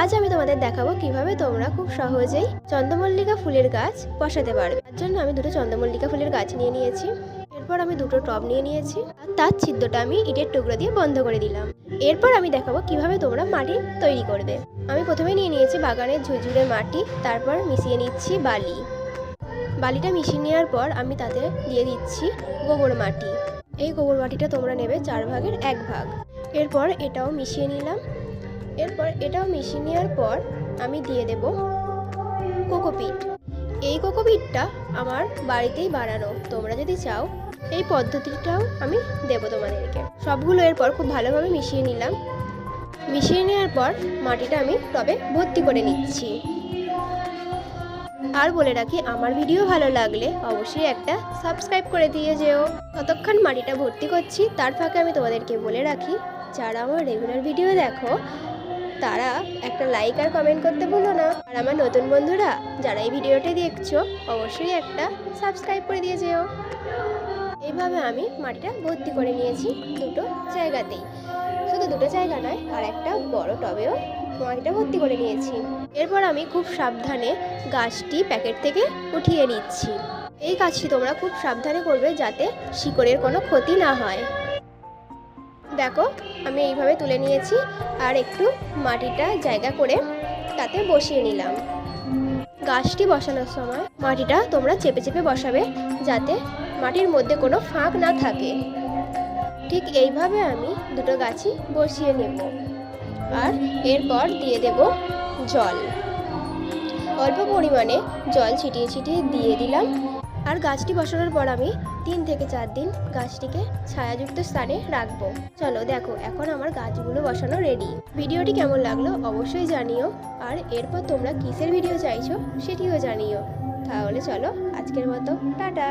আজ আমি তোমাদের দেখাবো কীভাবে তোমরা খুব সহজেই চন্দ্রমল্লিকা ফুলের গাছ বসাতে পারবে। তার জন্য আমি দুটো চন্দ্রমল্লিকা ফুলের গাছ নিয়ে নিয়েছি। এরপর আমি দুটো টব নিয়ে নিয়েছি। আর তার ছিদ্রটা আমি ইটের টুকরো দিয়ে বন্ধ করে দিলাম। এরপর আমি দেখাবো কীভাবে তোমরা মাটি তৈরি করবে। আমি প্রথমে নিয়ে নিয়েছি বাগানের ঝুরঝুরে মাটি, তারপর মিশিয়ে নিচ্ছি বালি। বালিটা মিশিয়ে নেওয়ার পর আমি তাতে দিয়ে দিচ্ছি গোবর মাটি। এই গোবর মাটিটা তোমরা নেবে চার ভাগের এক ভাগ। এরপর এটাও মিশিয়ে নিলাম। এরপর এটাও মিশিয়ে নেওয়ার পর আমি দিয়ে দেব কোকোপিট। এই কোকোপিটটা আমার বাড়িতেই বানানো। তোমরা যদি চাও, এই পদ্ধতিটাও আমি দেবো তোমাদেরকে। সবগুলো এরপর খুব ভালোভাবে মিশিয়ে নিলাম। মিশিয়ে নেওয়ার পর মাটিটা আমি টবে ভর্তি করে নিচ্ছি। আর বলে রাখি, আমার ভিডিও ভালো লাগলে অবশ্যই একটা সাবস্ক্রাইব করে দিয়ে যেও। ততক্ষণ মাটিটা ভর্তি করছি, তার ফাঁকে আমি তোমাদেরকে বলে রাখি, যারা আমার রেগুলার ভিডিও দেখো তারা একটা লাইক আর কমেন্ট করতে ভুলো না। আর আমার নতুন বন্ধুরা, যারা এই ভিডিওটি দেখছ, অবশ্যই একটা সাবস্ক্রাইব করে দিয়ে যেও। এইভাবে আমি মাটিটা ভর্তি করে নিয়েছি দুটো জায়গাতেই। শুধু দুটো জায়গা নয়, আর একটা বড় টবেও মাটিটা ভর্তি করে নিয়েছি। এরপর আমি খুব সাবধানে গাছটি প্যাকেট থেকে উঠিয়ে নিচ্ছি। এই কাজটি তোমরা খুব সাবধানে করবে যাতে শিকড়ের কোনো ক্ষতি না হয়। দেখো, আমি এইভাবে তুলে নিয়েছি আর একটু মাটিটা জায়গা করে তাতে বসিয়ে নিলাম। গাছটি বসানোর সময় মাটিটা তোমরা চেপে চেপে বসাবে যাতে মাটির মধ্যে কোনো ফাঁক না থাকে। ঠিক এইভাবে আমি দুটো গাছই বসিয়ে নেব আর এরপর দিয়ে দেব জল। অল্প পরিমাণে জল ছিটিয়ে ছিটিয়ে দিয়ে দিলাম। আর গাছটি বসানোর পর আমি তিন থেকে চার দিন গাছটিকে ছায়াযুক্ত স্থানে রাখব। চলো দেখো, এখন আমার গাছগুলো বসানো রেডি ভিডিওটি কেমন লাগল অবশ্যই জানিও। আর এরপর তোমরা কিসের ভিডিও চাইছো সেটিও জানিও। তাহলে চলো, আজকের মতো, টাটা!